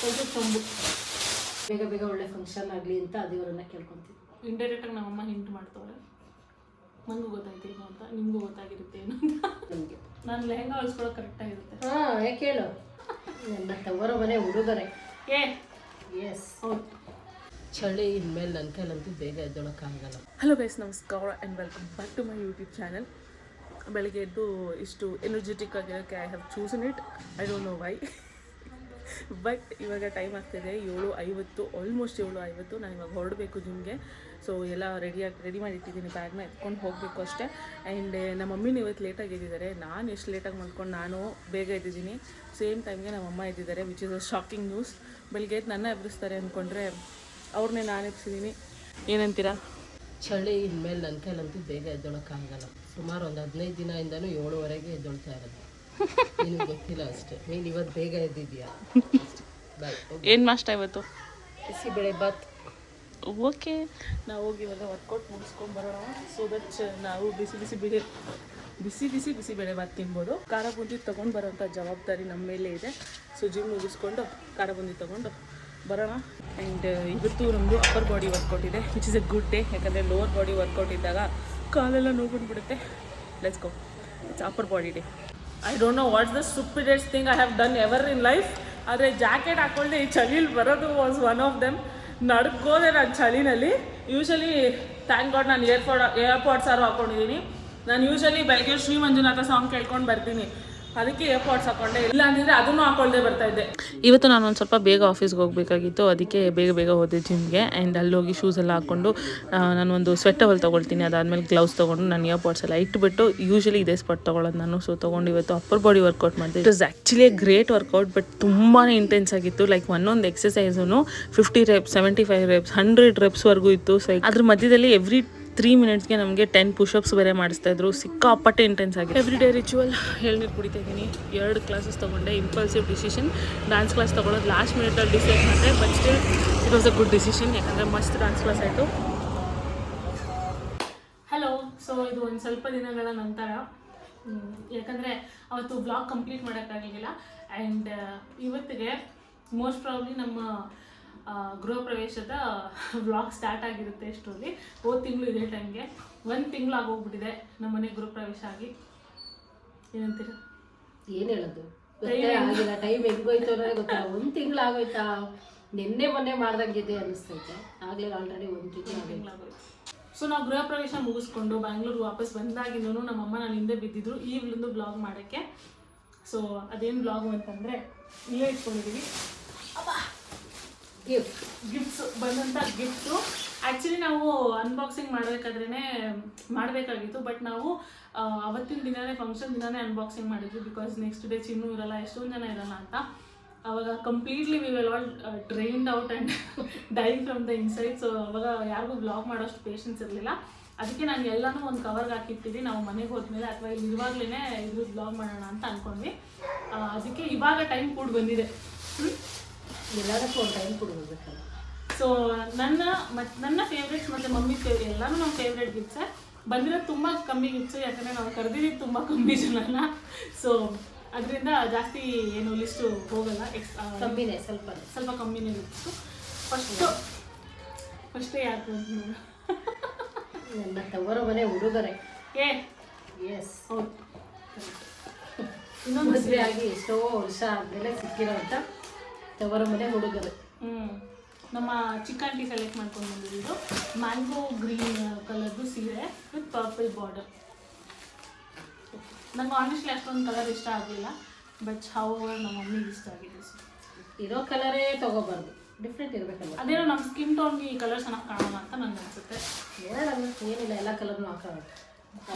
ಸ್ವಲ್ಪ ತಂಬು. ಬೇಗ ಬೇಗ ಒಳ್ಳೆ ಫಂಕ್ಷನ್ ಆಗಲಿ ಅಂತ ದೇವರನ್ನ ಇಂಡೈರೆಕ್ಟ್ ಇಂಡೈರೆಕ್ಟಾಗಿ ನಮ್ಮಮ್ಮ ಹಿಂಟ್ ಮಾಡ್ತವ್ರೆ. ನಂಗೂ ಗೊತ್ತಾಯ್ತು ಏನು ಅಂತ ನಿಮಗೂ ಗೊತ್ತಾಗಿರುತ್ತೆ ಏನು ಅಂತ ನನಗೆ ನಾನು ಲೆಹಂಗಾ ಹೊಲಿಸ್ಕೊಳ್ಳೋಕೆ ಕರೆಕ್ಟಾಗಿರುತ್ತೆ ಹಾಂ ಯಾಕೆ ಹೇಳು ನನ್ನ ತವರ ಮನೆ ಹುಡುಗರೆ. ಏ ಎಸ್ ಹೌದು. ಚಳಿ ಇನ್ಮೇಲೆ ನನ್ನ ಕೈಲಂತೂ ಬೇಗ ಎದ್ದೊಳಕ್ಕಾಗಲ್ಲ. ಹಲೋ ಗೈಸ್ ನಮಸ್ಕಾರ and welcome back to my YouTube channel ಬೆಳಗ್ಗೆ ಎದ್ದು ಇಷ್ಟು energetic ಆಗಿರೋಕ್ಕೆ I have chosen it I don't know why but ಇವಾಗ ಟೈಮ್ ಆಗ್ತಿದೆ ಏಳು ಐವತ್ತು ಆಲ್ಮೋಸ್ಟ್ ಏಳು ಐವತ್ತು. ನಾನು ಇವಾಗ ಹೊರಡಬೇಕು ಜಿಮ್ಗೆ ಸೊ ಎಲ್ಲ ರೆಡಿಯಾಗಿ ರೆಡಿ ಮಾಡಿ ಇಟ್ಟಿದ್ದೀನಿ ಬ್ಯಾಗ್ನ ಎತ್ಕೊಂಡು ಹೋಗಬೇಕು ಅಷ್ಟೇ. ಆ್ಯಂಡ್ ನಮ್ಮ ಮಮ್ಮಿನ ಇವತ್ತು ಲೇಟಾಗಿ ಎದ್ದಿದ್ದಾರೆ. ನಾನು ಎಷ್ಟು ಲೇಟಾಗಿ ಮಾಡ್ಕೊಂಡು ನಾನು ಬೇಗ ಎದ್ದಿದ್ದೀನಿ. ಸೇಮ್ ಟೈಮ್ಗೆ ನಮ್ಮ ಅಮ್ಮ ಎದ್ದಿದ್ದಾರೆ which is a shocking news ಬೆಳಿಗ್ಗೆ ಎದ್ದು ನನ್ನ ಎಬ್ಬಿಸ್ತಾರೆ ಅಂದ್ಕೊಂಡ್ರೆ ಅವ್ರನ್ನೇ ನಾನು ಎಬ್ಸಿದ್ದೀನಿ ಏನಂತೀರಾ? ಚಳಿ ಇನ್ಮೇಲೆ ನನ್ನ ಕೈಲಂತೂ ಬೇಗ ಎದ್ದೊಳಕ್ಕಾಗಲ್ಲ. ಸುಮಾರು ಒಂದು ಹದಿನೈದು ದಿನದಿಂದನೂ ಏಳುವರೆಗೆ ಎದ್ದೊಳ್ತಾ ಇರೋದು. ನಿನಗೆ ಗೊತ್ತಿಲ್ಲ ಅಷ್ಟೇ. ನೀನು ಇವತ್ತು ಬೇಗ ಎದ್ದಿದ್ಯಾ? ಏನು ಮಾಷ್ಟ ಇವತ್ತು? ಬಿಸಿಬೇಳೆ ಬಾತ್. ಓಕೆ ನಾವು ಹೋಗಿ ಇವಾಗ ವರ್ಕೌಟ್ ಮುಗಿಸ್ಕೊಂಡು ಬರೋಣ. ಸೊ ದಟ್ ನಾವು ಬಿಸಿ ಬಿಸಿ ಬಿಳಿ ಬಿಸಿ ಬಿಸಿ ಬಿಸಿ ಬೇಳೆ ಬಾತ್ ತಿನ್ಬೋದು. ಖಾರ ಬುಂದಿ ತೊಗೊಂಡು ಬರೋಂಥ ಜವಾಬ್ದಾರಿ ನಮ್ಮ ಮೇಲೆ ಇದೆ. ಸೊ ಜಿಮ್ ಮುಗಿಸ್ಕೊಂಡು ಖಾರ ಬುಂದಿ ತೊಗೊಂಡು ಬರೋಣ. ಆ್ಯಂಡ್ ಇವತ್ತು ನಮ್ಮದು ಅಪ್ಪರ್ ಬಾಡಿ ವರ್ಕೌಟ್ ಇದೆ which is a good day ಯಾಕಂದರೆ ಲೋವರ್ ಬಾಡಿ ವರ್ಕೌಟ್ ಇದ್ದಾಗ ಕಾಲೆಲ್ಲ ನೋವು ಬಂದುಬಿಡುತ್ತೆ. Let's go it's upper body day I don't know what's the stupidest thing I have done ever in life ಆದರೆ jacket ಹಾಕ್ಕೊಳ್ಳದೆ ಈ ಚಳಿಲಿ ಬರೋದು ವಾಸ್ ಒನ್ ಆಫ್ ದೆಮ್ ನಡ್ಕೋದೆ ನಾನು ಚಳಿನಲ್ಲಿ. ಯೂಶಲಿ ಥ್ಯಾಂಕ್ ಗಾಡ್ ನಾನು ಏರ್ಪೋರ್ಟ್ ಏರ್ಪೋರ್ಟ್ಸ್ ಆರು ಹಾಕೊಂಡಿದ್ದೀನಿ ನಾನು ಯೂಶಲಿ ಬೆಳಗ್ಗೆ ಶ್ರೀ ಮಂಜುನಾಥ ಸಾಂಗ್ ಕೇಳ್ಕೊಂಡು ಬರ್ತೀನಿ. ಅದಕ್ಕೆ ಏರ್ಪಾಡ್ಸ್ ಹಾಕೊಂಡೆ. ಇಲ್ಲ ಅಂದಿದ್ರೆ ಅದನ್ನು ಹಾಕೊಳ್ದೆ ಬರ್ತಾ ಇದ್ದೆ. ಇವತ್ತು ನಾನು ಒಂದು ಸ್ವಲ್ಪ ಬೇಗ ಆಫೀಸ್ಗೆ ಹೋಗಬೇಕಾಗಿತ್ತು. ಅದಕ್ಕೆ ಬೇಗ ಬೇಗ ಹೋದೆ ಜಿಮ್ಗೆ ಆ್ಯಂಡ್ ಅಲ್ಲಿ ಹೋಗಿ ಶೂಸ್ ಎಲ್ಲ ಹಾಕ್ಕೊಂಡು ಆ, ನಾನು ಒಂದು ಸ್ವೆಟ್ ಅವಲ್ ತೊಗೊಳ್ತೀನಿ. ಅದಾದಮೇಲೆ ಗ್ಲೌಸ್ ತೊಗೊಂಡು ನಾನು ಇಯರ್ಪಾಡ್ಸ್ ಎಲ್ಲ ಇಟ್ಬಿಟ್ಟು ಯೂಶಲಿ ಇದೇ ಸ್ಪಾಟ್ ತೊಗೊಳ್ಳೋದು ನಾನು. ಸೊ ತೊಗೊಂಡು ಇವತ್ತು ಅಪ್ಪರ್ ಬಾಡಿ ವರ್ಕೌಟ್ ಮಾಡಿದೆ. It is actually great workout but ತುಂಬಾ ಇಂಟೆನ್ಸ್ ಆಗಿತ್ತು. ಲೈಕ್ ಒಂದೊಂದು exercise fifty reps seventy five reps hundred ರೆಪ್ಸ್ವರೆಗೂ ಇತ್ತು. ಸೊ ಅದ್ರ ಮಧ್ಯದಲ್ಲಿ ಎವ್ರಿ ತ್ರೀ ಮಿನಿಟ್ಸ್ಗೆ ನಮಗೆ ಟೆನ್ ಪುಷಪ್ಸ್ ಬೇರೆ ಮಾಡಿಸ್ತಾ ಇದ್ರು. ಸಿಕ್ಕಾಪಟ್ಟೆ ಇಂಟೆನ್ಸ್ ಆಗಿದೆ. ಎವ್ರಿ ಡೇ ರಿಚುವಲ್ ಎಳ್ನೀರು ಕುಡಿತಾ ಇದ್ದೀನಿ. ಎರಡು ಕ್ಲಾಸಸ್ ತೊಗೊಂಡೆ ಇಂಪಲ್ಸಿವ್ ಡಿಸಿಷನ್ ಡ್ಯಾನ್ಸ್ ಕ್ಲಾಸ್ ತೊಗೊಳೋದು ಲಾಸ್ಟ್ ಮಿನಿಟಲ್ಲಿ ಡಿಸೈಡ್ ಮಾಡಿದೆ but still it was a good decision ಯಾಕಂದರೆ ಮಸ್ತ್ ಡ್ಯಾನ್ಸ್ ಕ್ಲಾಸ್ ಆಯಿತು. ಹಲೋ ಸೊ ಇದು ಒಂದು ಸ್ವಲ್ಪ ದಿನಗಳ ನಂತರ ಯಾಕಂದರೆ ಅವತ್ತು ಬ್ಲಾಗ್ ಕಂಪ್ಲೀಟ್ ಮಾಡೋಕ್ಕಾಗಲಿಲ್ಲ. ಆ್ಯಂಡ್ ಇವತ್ತಿಗೆ ಮೋಸ್ಟ್ ಪ್ರಾಬ್ಲಿ ನಮ್ಮ ಗೃಹ ಪ್ರವೇಶದ ಬ್ಲಾಗ್ ಸ್ಟಾರ್ಟ್ ಆಗಿರುತ್ತೆ ಎಷ್ಟರಲ್ಲಿ? ಹೋದ ತಿಂಗಳು ಇದೇ ಟೈಮ್ಗೆ ಒಂದು ತಿಂಗಳು ಆಗೋಗ್ಬಿಟ್ಟಿದೆ ನಮ್ಮ ಮನೆ ಗೃಹ ಪ್ರವೇಶ ಆಗಿ. ಏನಂತೀರ? ಏನು ಹೇಳೋದು? ಗೊತ್ತೇ ಆಗಿಲ್ಲ ಟೈಮ್ ಹೆಂಗೋಯ್ತು ಅನ್ನೋದೇ ಗೊತ್ತಿಲ್ಲ. ಒಂದು ತಿಂಗಳು ಆಗೋಯ್ತಾ? ನಿನ್ನೆ ಮೊನ್ನೆ ಮಾಡ್ದಂಗಿದೆ ಅನ್ನಿಸ್ತೈತೆ. ಆಗಲೇ ಆಲ್ರೆಡಿ ಒಂದು ತಿಂಗಳು ಆಗೋಯ್ತು. ಸೊ ನಾವು ಗೃಹ ಪ್ರವೇಶ ಮುಗಿಸ್ಕೊಂಡು ಬ್ಯಾಂಗ್ಳೂರು ವಾಪಸ್ ಬಂದಾಗಿಂದೂ ನಮ್ಮಮ್ಮ ನಾನು ಹಿಂದೆ ಬಿದ್ದಿದ್ರು ಈ ಬ್ಲಾಗ್ ಮಾಡೋಕ್ಕೆ. ಸೊ ಅದೇನು ಬ್ಲಾಗು ಅಂತಂದರೆ ಇಲ್ಲೇ ಇಟ್ಕೊಂಡಿದ್ದೀವಿ ಗಿಫ್ಟ್ ಗಿಫ್ಟ್ಸ್ ಬಂದಂಥ ಗಿಫ್ಟು ಆ್ಯಕ್ಚುಲಿ ನಾವು ಅನ್ಬಾಕ್ಸಿಂಗ್ ಮಾಡಬೇಕಾದ್ರೇ ಮಾಡಬೇಕಾಗಿತ್ತು ಬಟ್ ನಾವು ಅವತ್ತಿನ ದಿನನೇ ಫಂಕ್ಷನ್ ದಿನವೇ ಅನ್ಬಾಕ್ಸಿಂಗ್ ಮಾಡಿದ್ವಿ ಬಿಕಾಸ್ ನೆಕ್ಸ್ಟ್ ಡೇ ಚಿನ್ನು ಇರಲ್ಲ, ಎಷ್ಟೊಂದು ಜನ ಇರಲ್ಲ ಅಂತ. ಅವಾಗ completely we well all drained out and dying from the inside so ಅವಾಗ ಯಾರಿಗೂ ಬ್ಲಾಗ್ ಮಾಡೋಷ್ಟು ಪೇಷನ್ಸ್ ಇರಲಿಲ್ಲ. ಅದಕ್ಕೆ ನಾನು ಎಲ್ಲನೂ ಒಂದು ಕವರ್ಗೆ ಹಾಕಿರ್ತೀವಿ ನಾವು ಮನೆಗೆ ಹೋದ್ಮೇಲೆ ಅಥವಾ ಇಲ್ಲಿ ಇರುವಾಗಲೇ ಇದು ಬ್ಲಾಗ್ ಮಾಡೋಣ ಅಂತ ಅಂದ್ಕೊಂಡ್ವಿ ಅದಕ್ಕೆ ಇವಾಗ ಟೈಮ್ ಕೂಡ ಬಂದಿದೆ? ಎಲ್ಲದಕ್ಕೂ ಒಂದು ಟೈಮ್ ಕೊಡ್ಬೇಕಲ್ಲ ಸೊ ನನ್ನ ಮತ್ತು ನನ್ನ ಫೇವ್ರೇಟ್ಸ್ ಮತ್ತು ಮಮ್ಮಿ ಫೇವ್ ಎಲ್ಲನೂ ನಮ್ಮ ಫೇವ್ರೇಟ್ ಗಿಫ್ಟ್ಸೇ ಬಂದಿರೋದು ತುಂಬ ಕಮ್ಮಿ ಗಿಫ್ಟ್ಸು ಯಾಕಂದರೆ ನಾವು ಕರೆದಿದ್ದು ತುಂಬ ಕಮ್ಮಿ ಜನನ. ಸೊ ಅದರಿಂದ ಜಾಸ್ತಿ ಏನು ಲಿಸ್ಟು ಹೋಗಲ್ಲ. ಎಕ್ಸ್ ಕಮ್ಮಿನೇ ಸ್ವಲ್ಪ ಸ್ವಲ್ಪ ಕಮ್ಮಿನೇ ಗಿಫ್ಟ್ಸು ಫಸ್ಟು ಫಸ್ಟೇ ಅಂತ ನನ್ನ ತವರ ಮನೆ ಹುಡುಗರೆ. ಏ ಎಸ್ ಹೌದು. ಇನ್ನೊಂದು ಮದುವೆ ಆಗಿ ಎಷ್ಟೋ ವರ್ಷ ಆದಮೇಲೆ ಸಿಕ್ಕಿರೋಂಥ ತವರ ಮನೆ ಹುಡುಗರು. ಹ್ಞೂ ನಮ್ಮ ಚಿಕ್ಕ ಆಂಟಿ ಸೆಲೆಕ್ಟ್ ಮಾಡ್ಕೊಂಡು ಬಂದಿದ್ದು ಮ್ಯಾಂಗೋ ಗ್ರೀನ್ ಕಲರ್ದು ಸೀರೆ ವಿತ್ ಪರ್ಪಲ್ ಬಾರ್ಡರ್ ನಂಗೆ ಆನೆಸ್ಟ್ಲಿ ಅಷ್ಟೊಂದು ಕಲರ್ ಇಷ್ಟ ಆಗಲಿಲ್ಲ ಬಟ್ ಹೌ ನಮ್ಮ ಮಮ್ಮಿಗೆ ಇಷ್ಟ ಆಗಿದೆ ಇರೋ ಕಲರೇ ತಗೋಬಾರ್ದು. ಡಿಫ್ರೆಂಟ್ ಇರಬೇಕಲ್ಲ ಅದೇನೋ ನಮ್ಮ ಸ್ಕಿನ್ ಟೋನ್ಗೆ ಈ ಕಲರ್ ಚೆನ್ನಾಗಿ ಕಾಣೋಣ ಅಂತ ನನಗೆ ಅನಿಸುತ್ತೆ. ಏನಿಲ್ಲ ಎಲ್ಲ ಕಲರ್ನು ಹಾಕೋಣ.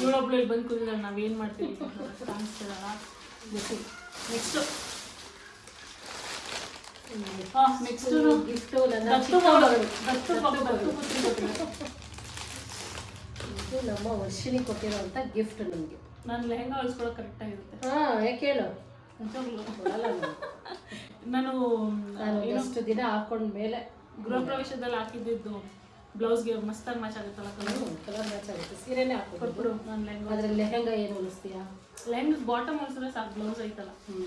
ಇವಳೊಬ್ಳು ಇಲ್ಲಿ ಬಂದು ಕೂತಿದ್ದಾಳೆ ನಾವೇನು ಮಾಡ್ತೀವಿ ಕಾಣಿಸ್ತಿರಲ್ಲ. ಗೊತ್ತಿಲ್ಲ ನೆಕ್ಸ್ಟು ಹಾಂ ನೆಕ್ಸ್ಟು ಗಿಫ್ಟು ನನ್ನ ದತ್ತು ಚಿಕ್ಕ ಮಗಳು ಮಗಳು. ದತ್ತು ಮಗಳು ದತ್ತು ಇದು ನಮ್ಮ ವರ್ಷಿಣಿ ಕೊಟ್ಟಿರೋಂಥ ಗಿಫ್ಟ್ ನಮಗೆ. ನಾನು ಲೆಹಂಗಾ ಹೊಲಿಸ್ಕೊಳ್ಳೋಕೆ ಕರೆಕ್ಟಾಗಿರುತ್ತೆ ಹಾಂ ಯಾಕೆ ಹೇಳು ನಾನು. ನಾನು ಎಷ್ಟು ದಿನ ಹಾಕೊಂಡ ಮೇಲೆ ಗೃಹ ಪ್ರವೇಶದಲ್ಲಿ ಹಾಕಿದ್ದು ಬ್ಲೌಸ್ಗೆ ಮಸ್ತಾಗಿ ಮ್ಯಾಚ್ ಆಗುತ್ತಲ್ಲ ಕಲರ್? ಕಲರ್ ಮ್ಯಾಚ್ ಆಗುತ್ತೆ. ಸೀರೆನೇ ಹಾಕೊಂಡು ಕೊಟ್ಬಿಡು ನಾನು ಲೆಹಂಗಾ ಅದ್ರಲ್ಲಿ ಲೆಹಂಗಾ ಏನು ಹೊಲಿಸ್ತೀಯಾ? ಲೆಹಂಗ್ ಬಾಟಮ್ ಹೊಲ್ಸಿದ್ರೆ ಸಾಕು ಬ್ಲೌಸ್ ಐತಲ್ಲ. ಹ್ಞೂ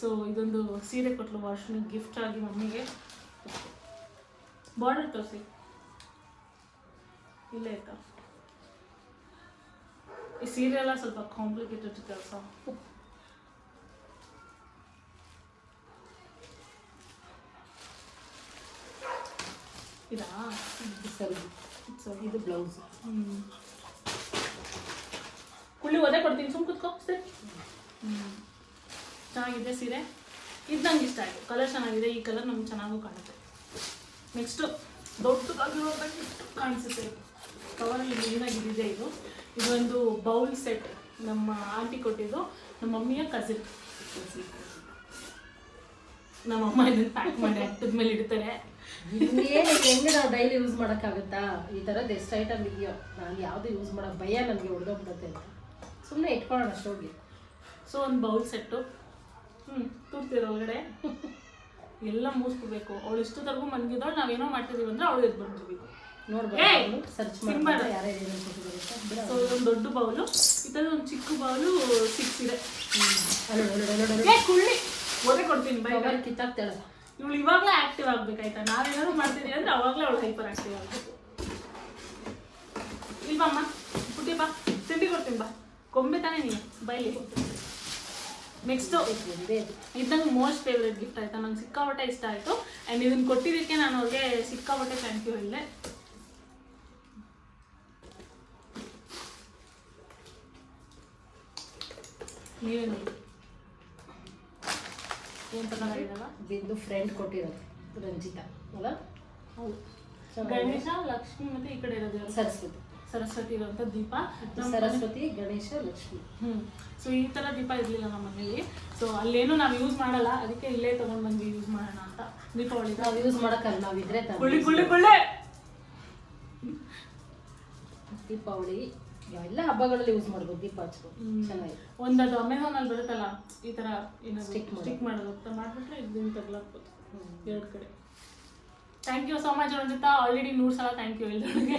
ಸೊ ಇದೊಂದು ಸೀರೆ ಕೊಟ್ಟಲು ವರ್ಷನ ಗಿಫ್ಟ್ ಆಗಿ ಮಮ್ಮಿಗೆ. ಬಾರ್ಡರ್ ತೋರಿಸಿ. ಇಲ್ಲ ಆಯ್ತಾ ಈ ಸೀರೆ ಎಲ್ಲ ಸ್ವಲ್ಪ ಕಾಂಪ್ಲಿಕೇಟೆಡ್ ಕೆಲಸ. ಇದಾ? ಸರಿ. ಸರಿ ಇದು ಬ್ಲೌಸ್ ಹ್ಮ್. ಕುಳ್ಳಿ ಒದೆ ಕೊಡ್ತೀನಿ. ಸುಮ್ ಕುತ್ಕೋ. ಸರಿ. ಹ್ಮ್. ಚೆನ್ನಾಗಿದೆ ಸೀರೆ. ಇದು ನಂಗೆ ಇಷ್ಟ ಆಯಿತು. ಕಲರ್ ಚೆನ್ನಾಗಿದೆ ಈ ಕಲರ್ ನಮ್ಗೆ ಚೆನ್ನಾಗೂ ಕಾಣುತ್ತೆ. ನೆಕ್ಸ್ಟು ದೊಡ್ಡದಾಗಿರೋದಾಗಿ ಕಾಣಿಸುತ್ತೆ. ಕವರಲ್ಲಿ ಏನಾಗಿದೆ ಇದು. ಇದೊಂದು ಬೌಲ್ ಸೆಟ್ ನಮ್ಮ ಆಂಟಿ ಕೊಟ್ಟಿದ್ದು. ನಮ್ಮ ಮಮ್ಮಿಯ ಕಸಿನ್ ನಮ್ಮ ಅಮ್ಮ ಇದನ್ನ ಪ್ಯಾಕ್ ಮಾಡಿ ಹತ್ತದ ಮೇಲೆ ಇಡ್ತಾರೆ. ಏನು ಹೆಂಗೆ ನಾವು ಡೈಲಿ ಯೂಸ್ ಮಾಡೋಕ್ಕಾಗುತ್ತಾ? ಈ ಥರದ್ದು ಎಷ್ಟು ಐಟಮ್ ಇದೆಯೋ? ನಾನು ಯಾವುದು ಯೂಸ್ ಮಾಡೋ ಭಯ ನನಗೆ ಹೊಡೆದೋಗ್ಬಿಡುತ್ತೆ ಅಂತ. ಸುಮ್ಮನೆ ಇಟ್ಕೊಳ್ಳೋಣ ಅಷ್ಟೋಗಿ ಸೊ ಒಂದು ಬೌಲ್ ಸೆಟ್ಟು ಹ್ಞೂ ತೂರ್ತೀರ ಒಳಗಡೆ. ಎಲ್ಲ ಮೂಸ್ಕೋಬೇಕು ಅವಳು ಇಷ್ಟದವರೆಗೂ ಮನ್ಗಿದವಳು ನಾವೇನೋ ಮಾಡ್ತಿದೀವಿ ಅಂದ್ರೆ ಅವಳು ಎದ್ದು ಬಂದಿರ್ಬೇಕು! ನೋಡ್ಬೋದು ಸರ್ಚ್. ಮಾಡಿ ಸೊ ಇದೊಂದು ದೊಡ್ಡ ಬೌಲು. ಈ ಥರದ ಒಂದು ಚಿಕ್ಕ ಬೌಲು ಸಿಕ್ಸ್ ಇದೆ. ಏ ಕುಳ್ಳಿ. ಓದೇ ಕೊಡ್ತೀನಿ ಬೈ ಬೈ. ಕಿತ್ತಾಕ್ತಾಳ. ಇವಳು ಇವಾಗಲೇ ಆಕ್ಟಿವ್ ಆಗ್ಬೇಕಾಯ್ತಾ? ನಾವೇನಾದ್ರು ಮಾಡ್ತೀನಿ ಅಂದ್ರೆ ಅವಾಗ್ಲೇ ಅವಳು ಹೈಪರ್ ಆಕ್ಟಿವ್ ಆಗಬೇಕು. ಅಮ್ಮ? ಪುಟ್ಟಿ ಬಾ. ತಿಂಡಿ ಕೊಡ್ತೀನಿ ಬಾ. ಕೊಂಬೆ ತಾನೇ ನೀನು. ಬೈಲಿ ನೆಕ್ಸ್ಟು ಇದ್ದಂಗೆ ಮೋಸ್ಟ್ ಫೇವ್ರೆಟ್ ಗಿಫ್ಟ್ ಆಯ್ತಾ? ನಂಗೆ ಸಿಕ್ಕಾಪಟ್ಟೆ ಇಷ್ಟ ಆಯಿತು. ಆ್ಯಂಡ್ ಇದನ್ನು ಕೊಟ್ಟಿದ್ದಕ್ಕೆ ನಾನು ಅವ್ರಿಗೆ ಸಿಕ್ಕಾಪಟ್ಟೆ ಥ್ಯಾಂಕ್ ಯು ಹೇಳಿದೆ. ನೀವೇನು? ಏನು ತಗೊಂಡಿದ್ದಲ್ಲ ಬಿಂದು ಫ್ರೆಂಡ್ ಕೊಟ್ಟಿರೋದು ರಂಜಿತಾ ಅಲ್ಲ ಹೌದು. ಗಣೇಶ ಲಕ್ಷ್ಮಿ ಮತ್ತೆ ಈ ಕಡೆ ಇರೋದು? ಸರಸ್ವತಿ. ಸರಸ್ವತಿ ಇರುವಂಥ ದೀಪ. ಸರಸ್ವತಿ ಗಣೇಶ ಲಕ್ಷ್ಮಿ. ಹ್ಮ್. ಸೊ ಈ ತರ ದೀಪ ಇರ್ಲಿಲ್ಲ ನಮ್ಮ ಮನೇಲಿ. ಸೊ ಅಲ್ಲೇನು ನಾವು ಯೂಸ್ ಮಾಡಲ್ಲ. ಅದಕ್ಕೆ ಇಲ್ಲೇ ತಗೊಂಡ್ ಬಂದ್ವಿ ಯೂಸ್ ಮಾಡೋಣ ಅಂತ. ದೀಪಾವಳಿ ನಾವು ಯೂಸ್ ಮಾಡೋಕ್ಕಲ್ಲ. ನಾವಿದ್ರೆ ತಾನೇ. ಕುಳ್ಳಿ ಕುಳ್ಳಿ ಕುಳ್ಳೆ ದೀಪಾವಳಿ ಎಲ್ಲ ಹಬ್ಬಗಳಲ್ಲಿ ಯೂಸ್ ಮಾಡ್ಬೋದು. ದೀಪ ಹಚ್ಬೋದು. ಚೆನ್ನಾಗಿದೆ ಒಂದದು ಅಮೆಝಾನ್ ಅಲ್ಲಿ ಬರುತ್ತಲ್ಲ ಈ ತರ ಸ್ಟಿಕ್ ಮಾಡೋದು. ಸ್ಟಿಕ್ ಮಾಡೋದು ಅಂತ ಮಾಡ್ಬಿಟ್ರೆ ಇದನ್ನ ತಗ್ಲಾಕ್ಬೋದು ಎರಡು ಕಡೆ. Thank you so much Ranjitha. Already ನೂರು ಸಲ ಥ್ಯಾಂಕ್ ಯು ಹೇಳಿದೊಳಗೆ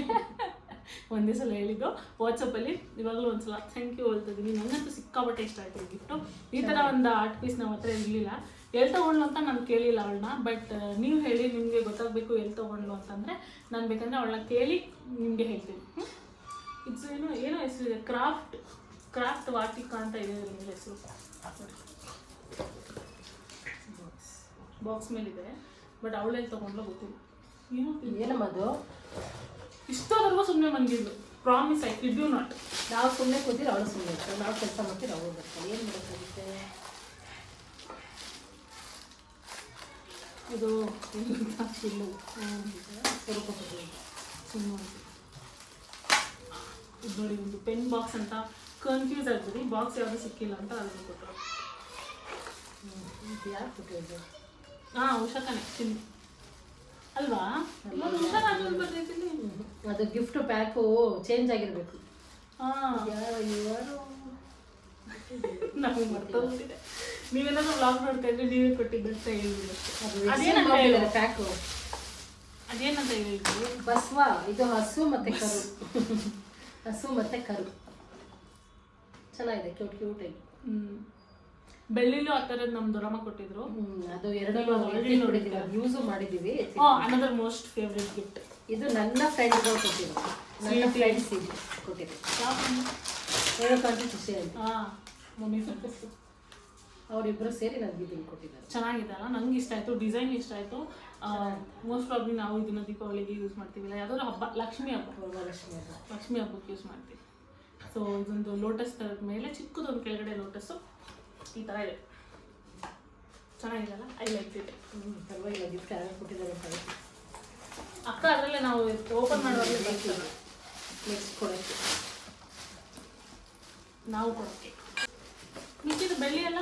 ಒಂದೇ ಸಲ ಹೇಳಿದ್ದು. ವಾಟ್ಸಪ್ಪಲ್ಲಿ ಇವಾಗಲೂ ಒಂದ್ಸಲ ಥ್ಯಾಂಕ್ ಯು ಹೇಳ್ತಿದ್ದೀನಿ ನನಗಂತೂ ಸಿಕ್ಕಾಪಟ್ಟೆ ಇಷ್ಟ ಆಯ್ತು ಗಿಫ್ಟು ಈ ಥರ ಒಂದು ಆರ್ಟ್ ಪೀಸ್ ನಮ್ಮ ಹತ್ರ ಇರಲಿಲ್ಲ. ಎಲ್ಲಿ ತೊಗೊಂಡ್ಲು ಅಂತ ನಾನು ಕೇಳಿಲ್ಲ ಅವಳನ್ನ ಬಟ್ ನೀವು ಹೇಳಿ ನಿಮಗೆ ಗೊತ್ತಾಗಬೇಕು ಎಲ್ಲಿ ತೊಗೊಂಡ್ಲು ಅಂತಂದರೆ ನಾನು ಬೇಕಂದರೆ ಅವಳನ್ನ ಕೇಳಿ ನಿಮಗೆ ಹೇಳ್ತೀನಿ. ಇದು ಏನು ಏನೋ ಹೆಸರಿದೆ ಕ್ರಾಫ್ಟ್ ಕ್ರಾಫ್ಟ್ ವಾಟಿಕ ಅಂತ ಇದೆ ನಿಮಗೆ ಹೆಸರು. ಬಾಕ್ಸ್ ಬಾಕ್ಸ್ ಮೇಲಿದೆ ಬಟ್ ಅವಳೆಲ್ಲಿ ತೊಗೊಂಡ್ಲೋ ಗೊತ್ತಿಲ್ಲ. ಏನೋ ಏನಮ್ಮ ಅದು? ಇಷ್ಟವರೆಗೂ ಸುಮ್ಮನೆ ಬಂದಿದ್ದು promise I kid you not ನಾವು ಸುಮ್ಮನೆ ಕೂತಿದ್ರೆ ಅವಳು ಸುಮ್ಮನೆ ಇರ್ತಾರೆ ನಾವು ಕೆಲಸ ಮಾಡ್ತೀರಿ ಅವಳು ಬರ್ತಾರೆ ಏನು ಮಾಡೋಕ್ಕಾಗುತ್ತೆ? ಇದು ಚಿಲ್ಲು ಕೊಟ್ಟಿರೋದು. ಸುಮ್ಮನೆ ಇದು ನೋಡಿ ಒಂದು ಪೆನ್ ಬಾಕ್ಸ್ ಅಂತ ಕನ್ಫ್ಯೂಸ್ ಆಗ್ತದೆ ಬಾಕ್ಸ್ ಯಾವುದು ಸಿಕ್ಕಿಲ್ಲ ಅಂತ ಅದನ್ನು ಕೊಟ್ಟರು ಯಾರು ಕೊಟ್ಟಿರೋದು? ಹಾಂ ಉಷಾಕನೆ ತಿಂದು ಅಲ್ವಾ? ಅದು ಗಿಫ್ಟ್ ಪ್ಯಾಕು ಚೇಂಜ್ ಆಗಿರಬೇಕು. ನಮಗೆ ಮರ್ತೋಗ್ಬಿಟ್ಟಿದೆ ನೀವೇನಾದ್ರೂ ವ್ಲಾಗ್ ನೋಡ್ತಾ ಇದ್ರೆ ನೀವೇ ಕೊಟ್ಟಿದ್ದಂತ ಅಂತ ಹೇಳಿದ್ರು. ಅದು ಅದೇನಂತ ಹೇಳಿದ್ರೆ ಪ್ಯಾಕು ಅದೇನಂತ ಹೇಳಿದ್ರು ಬಸ್ವ ಇದು ಹಸು ಮತ್ತೆ ಕರು. ಹಸು ಮತ್ತೆ ಕರು. ಚೆನ್ನಾಗಿದೆ ಕ್ಯೂಟ್ ಕ್ಯೂಟ್ ಆಗಿ. ಹ್ಮ್. ಬೆಳ್ಳಿಲೂ ಆ ಥರದ್ದು ನಮ್ಮ ದೊಡ್ಡಮ್ಮ ಕೊಟ್ಟಿದ್ರು. ಹ್ಮ್, ಅದು ಎರಡಲ್ಲೂ ಆಲ್ರೆಡಿ ನೋಡಿದ್ದೀವಿ ಅದು ಯೂಸು ಮಾಡಿದ್ದೀವಿ. ಅನದರ್ ಮೋಸ್ಟ್ ಫೇವ್ರೆಟ್ ಗಿಫ್ಟ್ ಇದು ನನ್ನ ಫ್ರೆಂಡ್ಗಳು ಕೊಟ್ಟಿದ್ದು. ನನ್ನ. ಫ್ರೆಂಡ್ಸ್ ಇದು ಕೊಟ್ಟಿದ್ದು. ಹೇಳೋಕ್ಕಂತೂ ಖುಷಿ ಆಯ್ತು. ಹಾಂ ಮಮ್ಮಿ ಅವರಿಬ್ಬರು ಸೇರಿ ನನಗೆ ಇದನ್ನು ಕೊಟ್ಟಿದ್ದಾರೆ. ಚೆನ್ನಾಗಿದೆ ಅಲ್ಲ ನಂಗೆ ಇಷ್ಟ ಆಯಿತು ಡಿಸೈನ್ ಇಷ್ಟ ಆಯಿತು. ಮೋಸ್ಟ್ ಪ್ರಾಬ್ಲಿ ನಾವು ಇದನ್ನ ದೀಪಾವಳಿಗೆ ಯೂಸ್ ಮಾಡ್ತೀವಿಲ್ಲ. ಯಾವ್ದಾದ್ರು ಹಬ್ಬ ಲಕ್ಷ್ಮಿ ಹಬ್ಬ. ವರಮಹಾಲಕ್ಷ್ಮಿ ಹಬ್ಬ. ಲಕ್ಷ್ಮಿ ಹಬ್ಬಕ್ಕೆ ಯೂಸ್ ಮಾಡ್ತೀವಿ. ಸೊ ಇದೊಂದು ಲೋಟಸ್ ಥರದ ಮೇಲೆ ಚಿಕ್ಕದೊಂದು ಕೆಳಗಡೆ ಲೋಟಸ್ಸು ಈ ಥರ ಇದೆ. ಚೆನ್ನಾಗಿದೆ ಅಲ್ಲ ಐ ಲೈಕ್ ಇದೆ ಹ್ಞೂ ಪರವಾಗಿಲ್ಲ ಗಿಫ್ಟ್ ಯಾರು ಕೊಟ್ಟಿದ್ದಾರೆ. ಅಕ್ಕ ಅದರಲ್ಲೇ ನಾವು ಓಪನ್ ಮಾಡುವಾಗಲೇ ಬರ್ತೀವಿ. ನೆಕ್ಸ್ಟ್ ಕೊಡೋಕ್ಕೆ. ನಾವು ಕೊಡೋಕ್ಕೆ. ಮಿಕ್ಕಿದ ಬೆಳ್ಳಿ ಎಲ್ಲ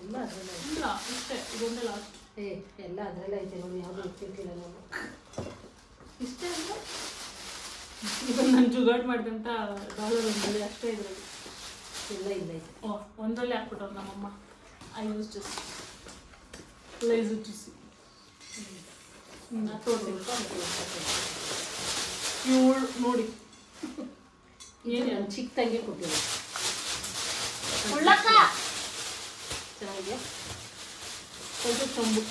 ಎಲ್ಲ ಅದರಲ್ಲೇ ಇಲ್ಲ ಇಷ್ಟೇ ಇದೊಂದೇ ಲಾಸ್ಟ್ ಏ ಎಲ್ಲ ಅದರಲ್ಲೇ ಐತೆ ನೋಡಿ ಯಾವುದೂ ಇಟ್ಟಿರ್ತಿಲ್ಲ ನಾವು ಇಷ್ಟೇ ಅಂದರೆ? ಇದನ್ನು ನಾನು ಜುಗಾಡ್ ಮಾಡಿದಂಥ ಡಾಲರ್ ಒಂದು ಅಷ್ಟೇ ಇದ್ರಲ್ಲಿ. ಎಲ್ಲ ಇಲ್ಲ ಐತೆ ಓ ಒಂದರಲ್ಲೇ ಹಾಕ್ಬಿಟ್ಟವ್ರು ನಮ್ಮಮ್ಮ. ಐ ಯೂಸ್ ಜಸ್ಟ್ ಲೇಸು ತೋರಿಸಿ ಇವಳು ನೋಡಿ. ಏನು ನನ್ನ ಚಿಕ್ಕ ತಂಗಿ ಕೊಟ್ಟಿದ್ದೆ ಉಳ್ಳಕ್ಕ! ಚೆನ್ನಾಗಿದೆ? ಕಳ್ಸು ಚೊಂಬು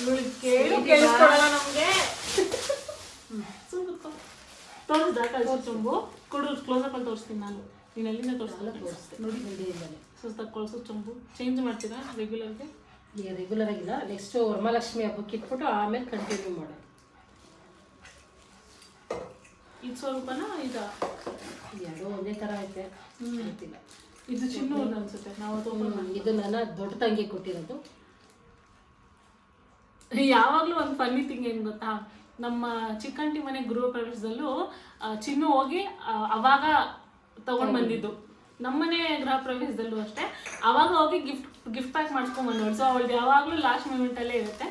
ಇವಳಿಗೆ ಕೇಳಿ ಕೇಳಿಸ್ಕೊಡಲ್ಲ ನಮಗೆ. ಸುಮ್ಮನೆ ತೋರಿಸ್ದ ಕಳ್ಸು ಚೊಂಬು ಕೊಡು ಕ್ಲೋಸಪ್ ಅಲ್ಲಿ ತೋರಿಸ್ತೀನಿ ನಾನು. ನೀನು ಎಲ್ಲಿಂದ ತೋರಿಸ್ತೀನಿ ನೋಡಿ ಹಿಂದೆಯಿಂದಲೇ ಸುಸ್ತ ಕಳ್ಸು ಚಂಬು ಚೇಂಜ್ ಮಾಡ್ತೀರಾ ರೆಗ್ಯುಲರ್ಗೆ ಈಗ ರೆಗ್ಯುಲರ್ ಆಗಿಲ್ಲ. ನೆಕ್ಸ್ಟ್ ವರಮಹಾಲಕ್ಷ್ಮಿ ಹಬ್ಬಕ್ಕೆ ಇಟ್ಬಿಟ್ಟು ಆಮೇಲೆ ಕಂಟಿನ್ಯೂ ಮಾಡೋದು ಇದು ಸ್ವರೂಪನ? ಇದು? ಎರಡು ಒಂದೇ ಥರ ಐತೆ. ಗೊತ್ತಿಲ್ಲ. ಇದು ಚಿನ್ನ ಒಂದು ಅನ್ಸುತ್ತೆ. ನಾವು ತೊಗೊಂಡು ಇದು ನನ್ನ ದೊಡ್ಡ ತಂಗಿ ಕೊಟ್ಟಿರೋದು. ಯಾವಾಗಲೂ ಒಂದು ಫನ್ನಿ ಥಿಂಗ್ ಏನು ಗೊತ್ತಾ? ನಮ್ಮ ಚಿಕ್ಕಂಟಿ ಮನೆ ಗೃಹ ಪ್ರವೇಶದಲ್ಲೂ ಚಿನ್ನು ಹೋಗಿ ಅವಾಗ ತಗೊಂಡ್ ಬಂದಿದ್ದು. ನಮ್ಮನೆ ಗೃಹ ಪ್ರವೇಶದಲ್ಲೂ ಅಷ್ಟೇ. ಅವಾಗ ಹೋಗಿ ಗಿಫ್ಟ್ ಗಿಫ್ಟ್ ಪ್ಯಾಕ್ ಮಾಡ್ಸ್ಕೊಂಡ್ ಬಂದವಳು ಸೊ ಅವಳು ಯಾವಾಗಲೂ ಲಾಸ್ಟ್ ಮೂಮೆಂಟ್ ಅಲ್ಲೇ ಇರುತ್ತೆ.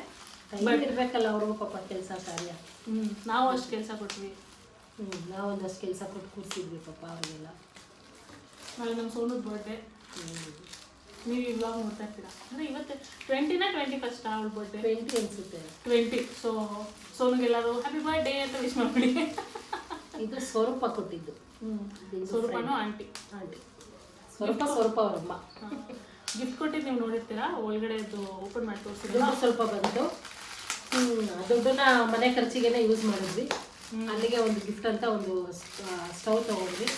ಬಟ್ ಇರ್ಬೇಕಲ್ಲ ಅವ್ರಿಗೂ ಪಾಪ ಕೆಲಸ ಕಾರ್ಯ. ಹ್ಮ್ ನಾವು ಅಷ್ಟು ಕೆಲಸ ಕೊಟ್ವಿ. ಹ್ಞೂ ನಾವೊಂದಷ್ಟು ಕೆಲಸ ಕೊಟ್ಟು ಕೂರಿಸಿದ್ವಿ ಪಾಪ ಅವರಿಗೆಲ್ಲ. ನಾಳೆ ನಮ್ಮ ಸೋನದ ಬರ್ಡೇ ನೀವು ಇವಾಗ ನೋಡ್ತಾ ಇರ್ತೀರಾ? ಅಂದ್ರೆ ಇವತ್ತು ಟ್ವೆಂಟಿನ ಟ್ವೆಂಟಿ ಫಸ್ಟ್ ಅವಳ ಬರ್ಡೇ ಟ್ವೆಂಟಿ ಅನಿಸುತ್ತೆ. ಟ್ವೆಂಟಿ ಸೊ ಸೋನುಗೆಲ್ಲರೂ ಹ್ಯಾಪಿ ಬರ್ಡೇ ಅಂತ ವಿಶ್ ಮಾಡ್ಬಿಡಿ ಇದು ಸ್ವರೂಪ ಕೊಟ್ಟಿದ್ದು. ಹ್ಮ್ ಸ್ವರೂಪನು aunty. Aunty. Swaroopa Swaroopa ಅವರಮ್ಮ. Gift ಕೊಟ್ಟಿದ್ದು ನೀವು ನೋಡಿರ್ತೀರಾ? ಒಳಗಡೆ ಅದು ಓಪನ್ ಮಾಡಿ ತೋರಿಸಿದ್ರು? ಸ್ವಲ್ಪ ಬಂತು. ಹ್ಮ್ ಆ ದುಡ್ಡನ್ನ ಮನೆ ಖರ್ಚಿಗೆನೆ ಯೂಸ್ ಮಾಡಿದ್ವಿ. ಅಲ್ಲಿಗೆ ಒಂದು ಗಿಫ್ಟ್ ಅಂತ ಒಂದು ಸ್ಟವ್ ತಗೊಂಡ್ವಿ.